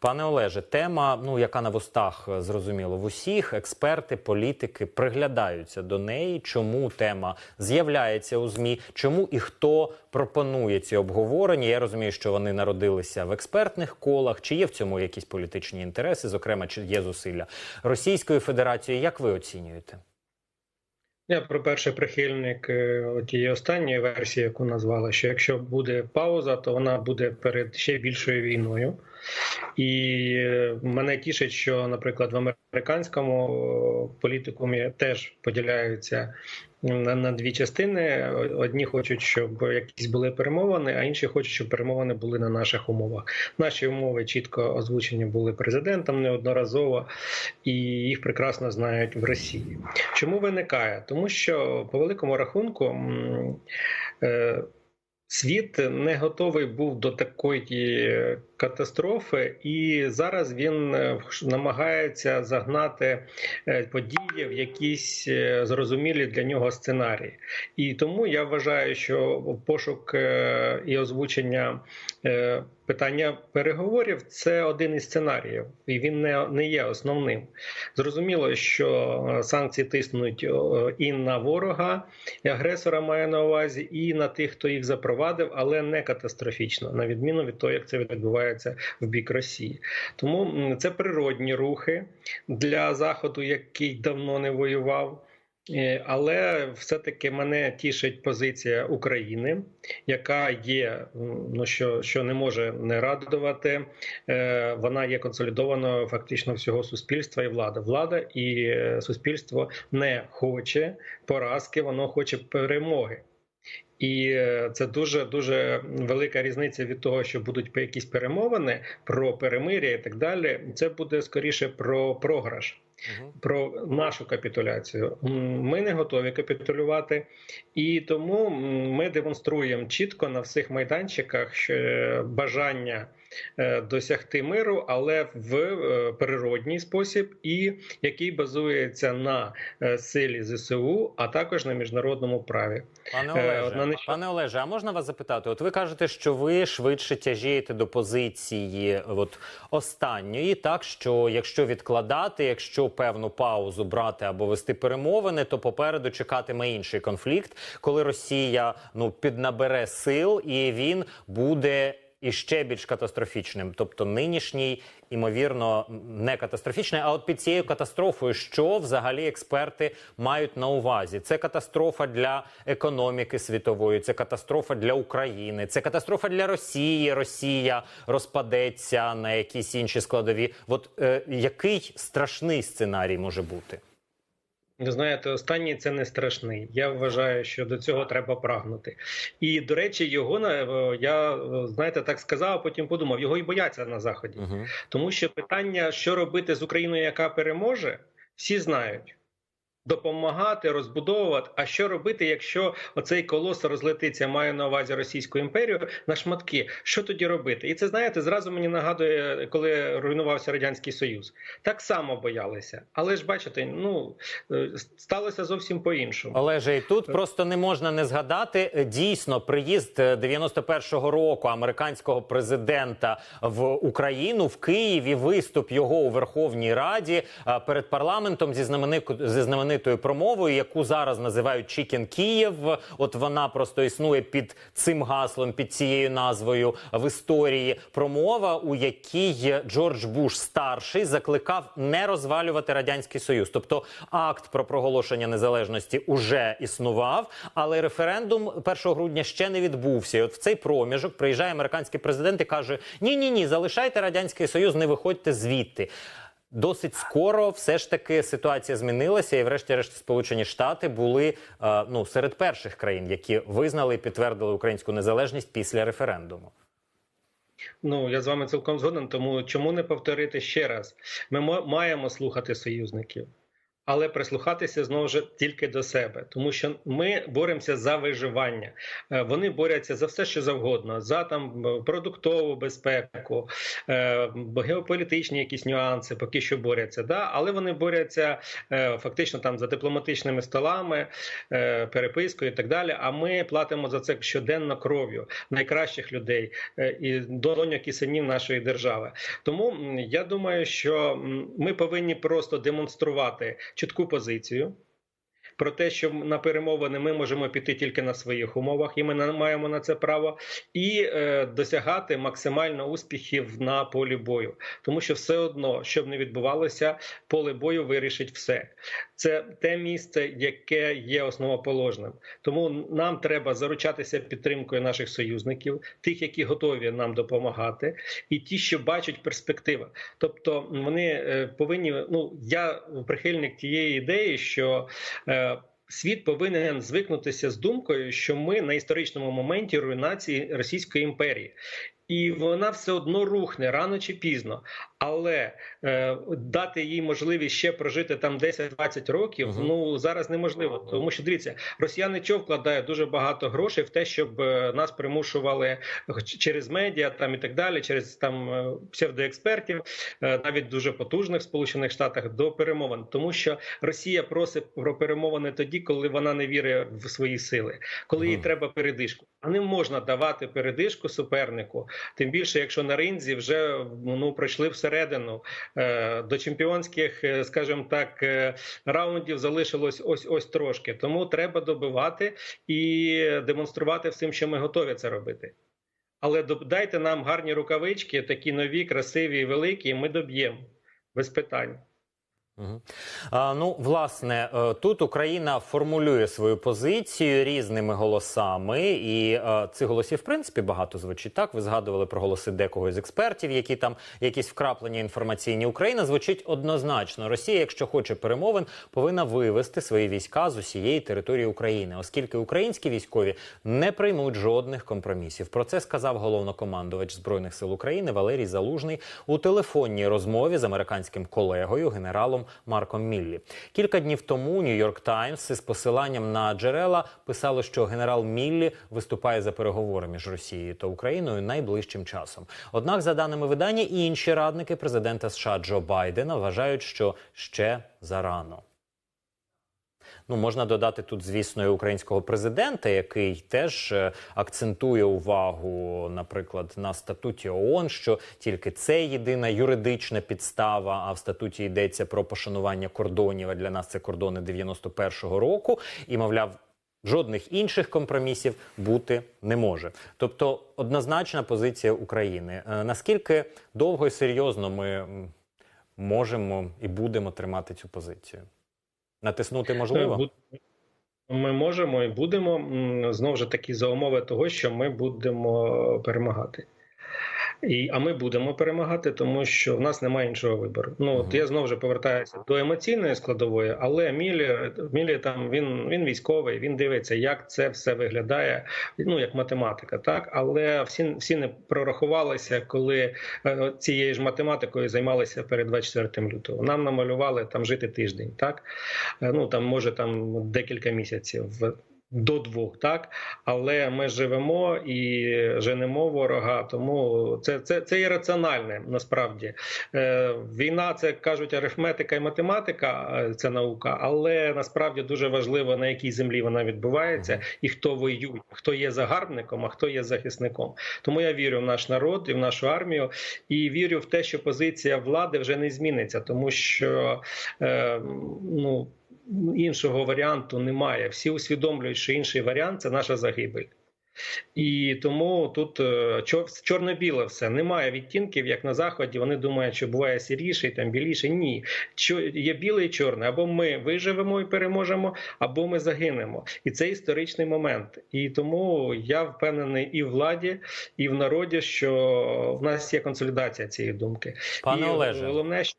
Пане Олеже, тема, ну яка на вустах е, зрозуміло в усіх, експерти, політики приглядаються до неї. Чому тема з'являється у змі? Чому і хто пропонує ці обговорення? Я розумію, що вони народилися в експертних колах. Чи є в цьому якісь політичні інтереси? Зокрема, чи є зусилля Російської Федерації? Як ви оцінюєте? Я про перший прихильник е, тієї останньої версії, яку назвали, що якщо буде пауза, то вона буде перед ще більшою війною. І е, мене тішить, що, наприклад, в американському е, політикумі теж поділяються на, на дві частини. Одні хочуть, щоб якісь були перемовини, а інші хочуть, щоб перемовини були на наших умовах. Наші умови чітко озвучені були президентом неодноразово, і їх прекрасно знають в Росії. Чому виникає? Тому що по великому рахунку. е, Світ не готовий був до такої катастрофи, і зараз він е, намагається загнати е, події в якісь е, зрозумілі для нього сценарії. І тому я вважаю, що пошук і озвучення питання переговорів це один із сценаріїв, і він не, не є основним. Зрозуміло, що е, санкції тиснуть і на ворога, і агресора має на увазі, і на тих, хто їх запровадив, але не катастрофічно, на відміну від того, як це відбувається в бік Росії. Тому це природні рухи для заходу, який давно не воював. Е, Але все-таки мене тішить позиція України, яка є, ну що, що не може не радувати. Е, Вона є консолідованою фактично всього суспільства і влада. Влада і е, суспільство не хоче поразки, воно хоче перемоги. І це дуже дуже велика різниця від того, що будуть якісь перемовини про перемир'я і так далі. Це буде скоріше про програш про нашу капітуляцію. Ми не готові капітулювати, і тому ми демонструємо чітко на всіх майданчиках е, бажання досягти миру, але в е, природній спосіб, і який базується на е, силі ЗСУ, а також на міжнародному праві. Пане Е, Олеже, нещ- пане Олеже, а можна вас запитати? От ви кажете, що ви швидше тяжієте до позиції от останньої, так що якщо відкладати, якщо певну паузу брати або вести перемовини, то попереду чекатиме інший конфлікт, коли Росія ну піднабере сил і він буде. Іще більш катастрофічним, тобто нинішній, імовірно, не катастрофічний. А от під цією катастрофою, що взагалі експерти мають на увазі? Це катастрофа для економіки світової, це катастрофа для України, це катастрофа для Росії. Росія розпадеться на якісь інші складові. От е, який страшний сценарій може бути? Ви знаєте, останній це не страшний. Я вважаю, що до цього треба прагнути. І до речі, його на е, я е, знаєте так сказав, а потім подумав, його і бояться на заході, Угу. тому що питання, що робити з Україною, яка переможе, всі знають. Допомагати, розбудовувати. А що робити, якщо оцей колос розлетиться, має на увазі Російську імперію на шматки? Що тоді робити? І це знаєте, зразу мені нагадує, коли руйнувався радянський союз. Так само боялися, але ж бачите, ну е, сталося зовсім по-іншому. Олеже, і тут просто не можна не згадати е, дійсно приїзд е, 91-го року американського президента в Україну в Києві. Виступ його у Верховній Раді е, перед парламентом зі знаменику- зі знаменитою промовою, яку зараз називають Чікен Київ. От вона просто існує під цим гаслом, під цією назвою в історії. Промова, у якій Джордж Буш старший закликав не розвалювати радянський союз. Тобто акт про проголошення незалежності уже існував, але референдум 1 грудня ще не відбувся. І от в цей проміжок приїжджає американський президент і каже: Ні, ні, ні, залишайте радянський союз, не виходьте звідти. Досить скоро все ж таки ситуація змінилася, і врешті-решт Сполучені Штати були е, ну серед перших країн, які визнали і підтвердили українську незалежність після референдуму. Ну я з вами цілком згоден. Тому чому не повторити ще раз? Ми мо- маємо слухати союзників. Але прислухатися знову ж тільки до себе, тому що ми боремося за виживання. Е, Вони борються за все, що завгодно, за там продуктову безпеку, е, геополітичні якісь нюанси, поки що борються. Да? Але вони борються е, фактично там за дипломатичними столами, перепискою і так далі. А ми платимо за це щоденно кров'ю найкращих людей і доньок і синів нашої держави. Тому я думаю, що ми повинні просто демонструвати чітку позицію. Про те, що на перемовини ми можемо піти тільки на своїх умовах, і ми маємо на це право, і е, досягати максимально успіхів на полі бою, тому що все одно, щоб не відбувалося, поле бою вирішить все. Це те місце, яке є основоположним. Тому нам треба заручатися підтримкою наших союзників, тих, які готові нам допомагати, і ті, що бачать перспективи. Тобто вони е, повинні. Ну я прихильник тієї ідеї, що е, світ повинен звикнутися з думкою, що ми на історичному моменті руйнації Російської імперії. І вона все одно рухне рано чи пізно, але е, дати їй можливість ще прожити там 10-20 років. Мгм. Ну зараз неможливо, тому що дивіться, росіяни чого вкладають дуже багато грошей в те, щоб е, нас примушували через медіа там і так далі, через там е, псевдоекспертів, е, навіть дуже потужних в Сполучених Штатах до перемовин, тому що Росія просить про перемовини тоді, коли вона не вірить в свої сили, коли їй треба передишку. А не можна давати передишку супернику, тим більше, якщо на ринзі вже ну пройшли всередину е, до чемпіонських, е, скажімо так, е, раундів залишилось ось ось трошки. Тому треба добивати і демонструвати всім, що ми готові це робити. Але дайте нам гарні рукавички, такі нові, красиві великі, і ми доб'ємо без питань. Ну, власне, е, тут Україна формулює свою позицію різними голосами, і е, цих голосів, в принципі, багато звучить. Так, ви згадували про голоси декого з експертів, які там якісь вкраплення інформаційні. Україна звучить однозначно. Росія, якщо хоче перемовин, повинна вивести свої війська з усієї території України, оскільки українські військові не приймуть жодних компромісів. Про це сказав головнокомандувач збройних сил України Валерій Залужний у телефонній розмові з американським колегою генералом Марком Міллі. Кілька днів тому Нью-Йорк Таймс із посиланням на джерела писало, що генерал Міллі виступає за переговори між Росією та Україною найближчим часом. Однак, за даними видання, інші радники президента США Джо Байдена вважають, що ще зарано. Ну, можна додати тут, звісно, і українського президента, який теж е, акцентує увагу, наприклад, на статуті ООН, що тільки це єдина юридична підстава. А в статуті йдеться про пошанування кордонів. А для нас це кордони 91-го року. І мовляв, жодних інших компромісів бути не може. Тобто, однозначна позиція України. Е, Наскільки довго і серйозно ми можемо і будемо тримати цю позицію? Натиснути можливо? Ми можемо і будемо знову ж таки за умови того, що ми будемо перемагати. І, а ми будемо перемагати, тому що в нас немає іншого вибору. Ну от я знову ж повертаюся до емоційної складової, але Мілі, Мілі там він, він військовий, він дивиться, як це все виглядає. Ну як математика, так але всі всі не прорахувалися, коли е, цією ж математикою займалися перед 24 лютого. Нам намалювали там жити тиждень, так Е, ну там може там декілька місяців. До двох, так але ми живемо і женемо ворога, тому це це, це є раціональне насправді. Е, Війна це кажуть арифметика і математика, це наука, але насправді дуже важливо на якій землі вона відбувається, і хто воює, хто є загарбником, а хто є захисником. Тому я вірю в наш народ і в нашу армію, і вірю в те, що позиція влади вже не зміниться, тому що е, ну іншого варіанту немає. Всі усвідомлюють, що інший варіант це наша загибель. І тому тут е, чор- чорно-біле все. Немає відтінків, як на заході. Вони думають, що буває сіріше, там біліше. Ні, є біле і чорне. Або ми виживемо і переможемо, або ми загинемо. І це історичний момент. І тому я впевнений і в владі, і в народі, що в нас є консолідація цієї думки. Пане і Олеже. головне, що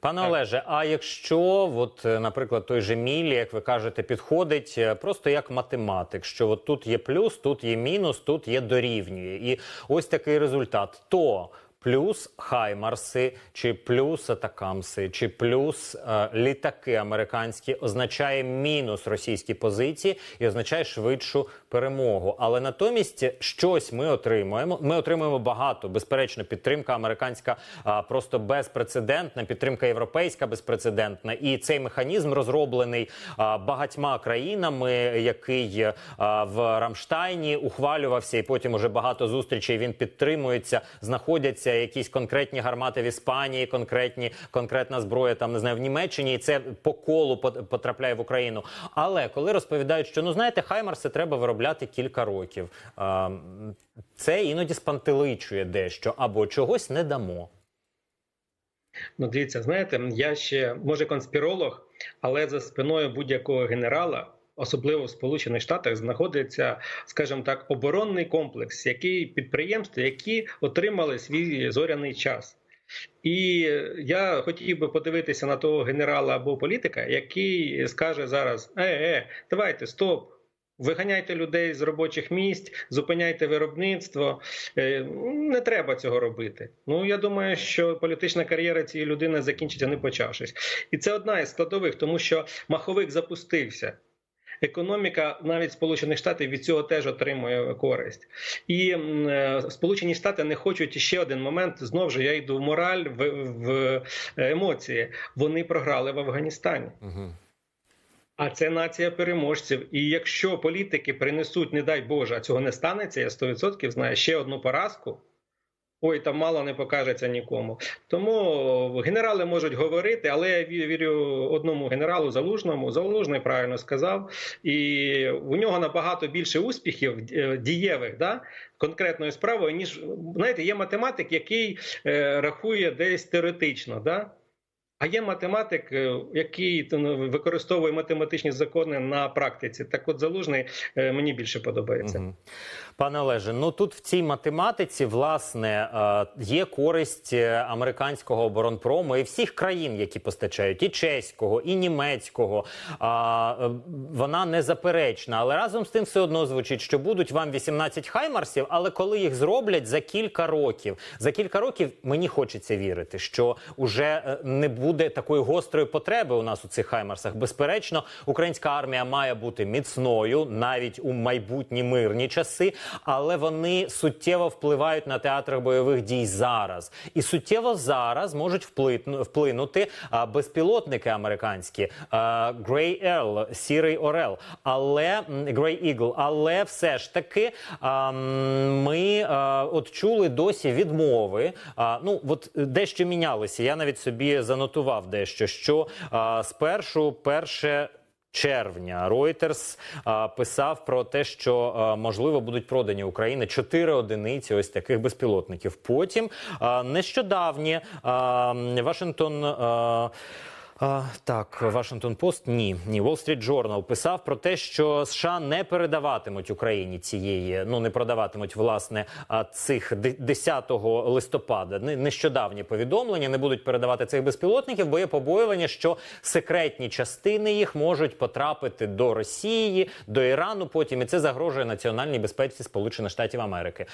Пане Так. Олеже, а якщо, от, е, наприклад, той же Мілі, як ви кажете, підходить е, просто як математик, що от тут є плюс, тут є мінус, тут є дорівнює, і ось такий результат, то плюс Хаймарси, чи плюс Атакамси, чи плюс е, літаки американські означає мінус російські позиції і означає швидшу перемогу. Але натомість щось ми отримуємо. Ми отримуємо багато. Безперечно, підтримка американська а, просто безпрецедентна, підтримка європейська безпрецедентна. І цей механізм розроблений а, багатьма країнами, який а, в Рамштайні ухвалювався, і потім уже багато зустрічей він підтримується. Знаходяться якісь конкретні гармати в Іспанії, конкретні конкретна зброя там не знаю в Німеччині, і це по колу пот- потрапляє в Україну. Але коли розповідають, що ну знаєте, Хаймарси треба виробляти кілька років, це іноді спантеличує дещо або чогось не дамо. Ну, дивіться, знаєте, я ще може конспіролог, але за спиною будь-якого генерала, особливо в Сполучених Штатах, знаходиться, скажімо так, оборонний комплекс, який підприємства, які отримали свій зоряний час. І я хотів би подивитися на того генерала або політика, який скаже зараз: е, е, давайте, стоп. Виганяйте людей з робочих місць, зупиняйте виробництво. Е, Не треба цього робити. Ну я думаю, що політична кар'єра цієї людини закінчиться не почавшись, і це одна із складових, тому що маховик запустився. Економіка навіть Сполучених Штатів від цього теж отримує користь, і е, Сполучені Штати не хочуть ще один момент. Знову ж я йду в мораль в, в емоції. Вони програли в Афганістані. Угу. А це нація переможців. І якщо політики принесуть, не дай Боже, а цього не станеться, я 100% знаю ще одну поразку. Ой, там мало не покажеться нікому. Тому генерали можуть говорити, але я вірю одному генералу залужному. Залужний правильно сказав, і у нього набагато більше успіхів е, дієвих, да, конкретною справою, ніж знаєте, є математик, який е, рахує десь теоретично. Да? А є математик, е, який використовує математичні закони на практиці. Так от залужний е, мені більше подобається. Пане Олеже, ну тут в цій математиці власне е, є користь американського оборонпрому і всіх країн, які постачають, і чеського, і німецького. Вона незаперечна, але разом з тим все одно звучить, що будуть вам 18 хаймарсів, але коли їх зроблять за кілька років, за кілька років мені хочеться вірити, що уже не буде такої гострої потреби у нас у цих хаймарсах. Безперечно, українська армія має бути міцною навіть у майбутні мирні часи, але вони суттєво впливають на театрах бойових дій зараз, і суттєво зараз можуть вплинути безпілотники американські Grey Earl, сірий Орел, але Grey Eagle, але все ж таки ми от чули досі відмови. Ну от дещо мінялося. Я навіть собі занотував дещо, що а, спершу перше. Червня Reuters а, писав про те, що а, можливо будуть продані Україні чотири одиниці ось таких безпілотників. Потім а, нещодавні а, Вашингтон. А, так, Вашингтон Пост ні, ні. Wall Street Journal писав про те, що США не передаватимуть Україні цієї, ну не продаватимуть власне цих де- 10 листопада. Не- Нещодавні повідомлення не будуть передавати цих безпілотників, бо є побоювання, що секретні частини їх можуть потрапити до Росії, до Ірану. Потім і це загрожує національній безпеці Сполучених Штатів Америки.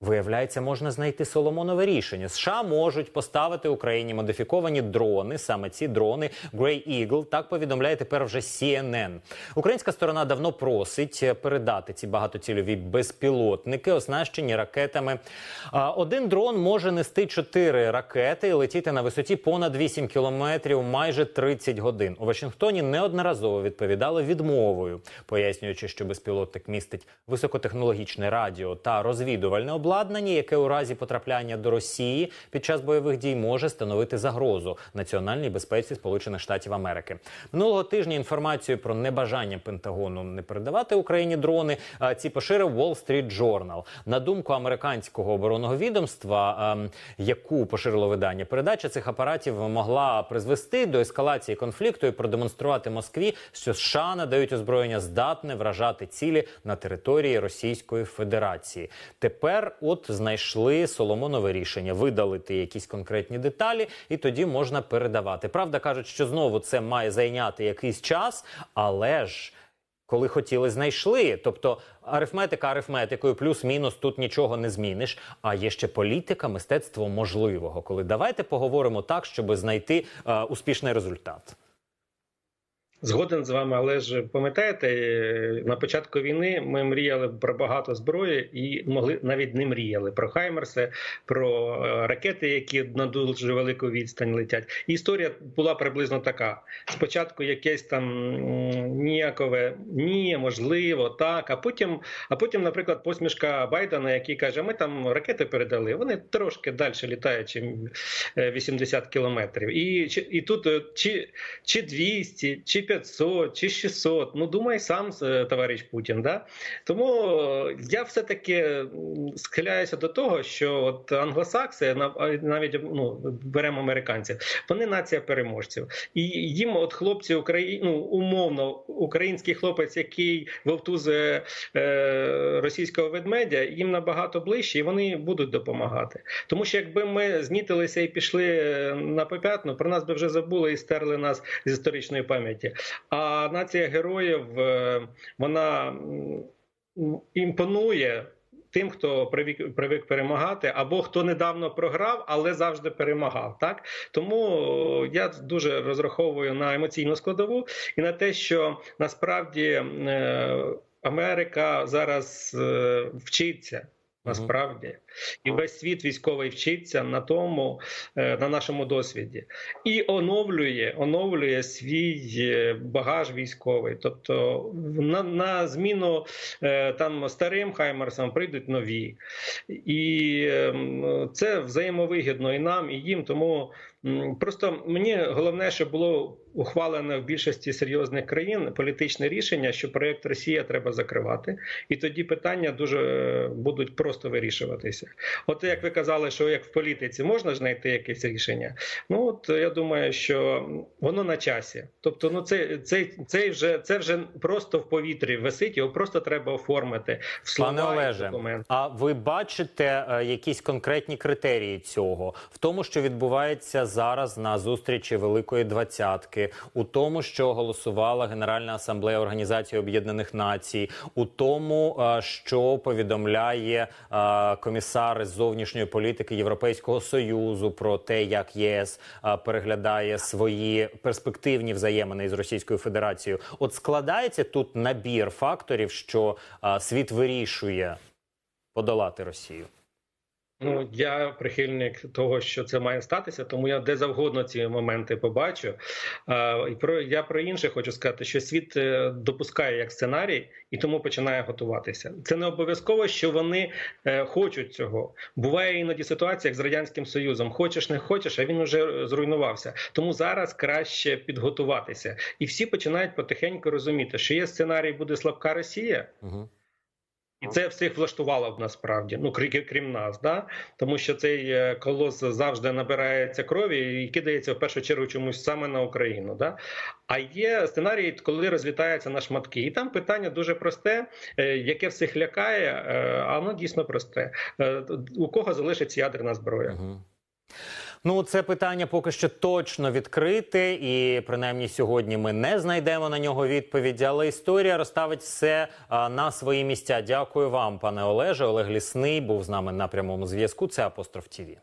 Виявляється, можна знайти Соломонове рішення. США можуть поставити Україні модифіковані дрони, саме ці дрони Grey Eagle. Так повідомляє тепер вже CNN. Українська сторона давно просить передати ці багатоцільові безпілотники, оснащені ракетами. Один дрон може нести чотири ракети і летіти на висоті понад 8 кілометрів майже 30 годин. У Вашингтоні неодноразово відповідали відмовою, пояснюючи, що безпілотник містить високотехнологічне радіо та розвідувальне обладнання, яке у разі потрапляння до Росії під час бойових дій може становити загрозу національній безпеці Сполучених Штатів Америки. Минулого тижня інформацію про небажання Пентагону не передавати Україні дрони. Ці поширив Wall Street Journal. На думку американського оборонного відомства, ем, яку поширило видання, передача цих апаратів могла призвести до ескалації конфлікту і продемонструвати Москві, що США надають озброєння здатне вражати цілі на території Російської Федерації. Тепер, от знайшли Соломонове рішення видалити якісь конкретні деталі, і тоді можна передавати. Правда, кажуть, що знову це має зайняти якийсь час, але ж. Коли хотіли, знайшли. Тобто арифметика арифметикою, плюс-мінус тут нічого не зміниш. А є ще політика, мистецтво можливого. Коли давайте поговоримо так, щоб знайти е, успішний результат. Згоден з вами, але ж пам'ятаєте, е, на початку війни ми мріяли про багато зброї і могли навіть не мріяли про Хаймерси, про е, ракети, які на дуже велику відстань летять. Історія була приблизно така: спочатку якесь там ніякове ні, можливо, так. А потім, а потім, наприклад, посмішка Байдена, який каже: ми там ракети передали, вони трошки далі літають, ніж 80 кілометрів. І, і тут е, чи, чи 200, чи 500, чи 600. Ну думай сам, е, товариш Путін. Да? Тому е, я все-таки схиляюся до того, що от англосакси, нав- навіть ну, беремо американців, вони нація переможців. І їм, от хлопці Украї... ну, умовно, український хлопець, який вовтузе е, російського ведмедя, їм набагато ближче, і вони будуть допомагати. Тому що якби ми знітилися і пішли на попятну, про нас би вже забули і стерли нас з історичної пам'яті. А нація героїв е, вона імпонує. Тим, хто привик, привик перемагати, або хто недавно програв, але завжди перемагав. Так тому е, я дуже розраховую на емоційну складову і на те, що насправді е, Америка зараз е, вчиться. Насправді, і весь світ військовий вчиться на тому, е, на нашому досвіді, і оновлює, оновлює свій е, багаж військовий. Тобто, на, на зміну е, там старим хаймерсам прийдуть нові, і ем, це взаємовигідно і нам, і їм. Тому просто мені головне, щоб було ухвалене в більшості серйозних країн політичне рішення, що проєкт Росія треба закривати, і тоді питання дуже е, будуть просто вирішуватися. От як ви казали, що як в політиці можна ж знайти якесь рішення? Ну от я думаю, що воно на часі. Тобто, ну це цей, цей вже це вже просто в повітрі висить, його просто треба оформити в слова Пане Олеже, документи. а ви бачите е, якісь конкретні критерії цього в тому, що відбувається зараз на зустрічі Великої Двадцятки, у тому, що голосувала Генеральна асамблея Організації Об'єднаних Націй, у тому, е, що повідомляє е, комісар з зовнішньої політики Європейського союзу про те, як ЄС е, переглядає свої перспективні взаємини із Російською Федерацією. От складається тут набір факторів, що світ вирішує подолати Росію. Ну я прихильник того, що це має статися, тому я де завгодно ці моменти побачу. І про я про інше хочу сказати, що світ е, допускає як сценарій і тому починає готуватися. Це не обов'язково, що вони е, хочуть цього. Буває іноді ситуація, як з радянським союзом: хочеш, не хочеш, а він уже зруйнувався. Тому зараз краще підготуватися, і всі починають потихеньку розуміти, що є сценарій, буде слабка Росія. Угу. І це всіх влаштувало б насправді, ну крім, крім нас, да тому що цей е, колос завжди набирається крові і кидається в першу чергу чомусь саме на Україну. Да? А є сценарій, коли розлітається на шматки, і там питання дуже просте, е, яке всіх лякає, е, а воно дійсно просте. У кого залишиться ядерна зброя? Угу. Ну, це питання поки що точно відкрите, і принаймні сьогодні ми не знайдемо на нього відповіді. Але історія розставить все а, на свої місця. Дякую вам, пане Олеже. Олег Лісний був з нами на прямому зв'язку. Це Апостроф ТІВІ.